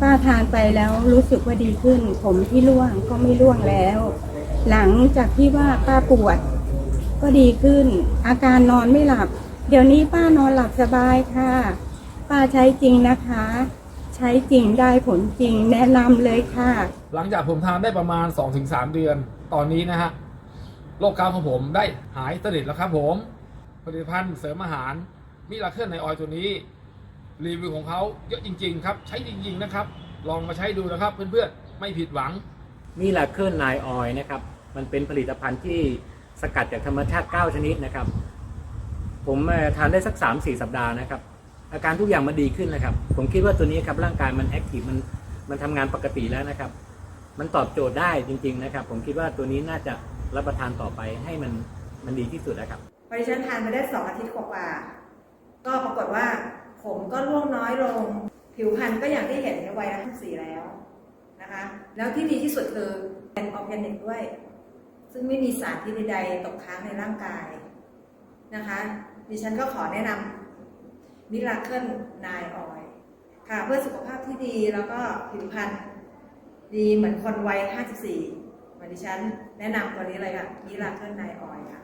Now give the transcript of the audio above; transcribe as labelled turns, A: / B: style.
A: ป้าทานไปแล้วรู้สึกว่าดีขึ้น ผมที่ร่วงก็ไม่ร่วงแล้ว หลังจากที่ว่าป้าปวด ก็ดีขึ้น อาการนอนไม่หลับ เดี๋ยวนี้ป้านอนหลับสบายค่ะ ป้าใช้จริงนะคะ ใช้จริงได้ผลจริงแนะนำเลยค่ะ
B: หลังจากผมทานได้ประมาณ 2-3 เดือน ตอนนี้นะฮะโรคเกาต์ของผมได้หายสนิทแล้วครับผมผลิตภัณฑ์เสริมอาหารมิลาเคิลในออยตัวนี้ รีวิวของเขาเยอะจริง ๆ ครับ ใช้จริง ๆ นะครับ ลองมาใช้ดูนะครับ เพื่อนๆ ไม่ผิดหวัง
C: มิลาเคิลไนออยนะครับ มันเป็นผลิตภัณฑ์ที่สกัดจากธรรมชาติ 9 ชนิดนะครับ ผมเอ่อทานได้สัก 3-4 สัปดาห์นะครับ อาการทุกอย่างมันดีขึ้นนะครับ ผมคิดว่าตัวนี้ครับร่างกายมันแอคทีฟมันมันทำงานปกติแล้วนะครับ มันตอบโจทย์ได้จริง ๆ นะครับ ผมคิดว่าตัวนี้น่าจะรับประทานต่อไปให้มันมันดีที่สุดนะครับ
D: พอดิฉันทานมาได้สองอาทิตย์กว่าๆก็ปรากฏว่าผม ก็ร่วงน้อยลง ผิวพรรณก็อย่างที่เห็นในวัยอายุสี่แล้วนะคะ แล้วที่ดีที่สุดคือเป็นออร์แกนิกด้วย ซึ่งไม่มีสารพิษใดๆตกค้างในร่างกายนะคะ ดิฉันก็ขอแนะนำมิราเคิลนายออยค่ะ เพื่อสุขภาพที่ดีแล้วก็ผิวพรรณดีเหมือนคนวัย 54 เหมือนดิฉันแนะนำตัวนี้เลยค่ะมิราเคิลนายออยค่ะ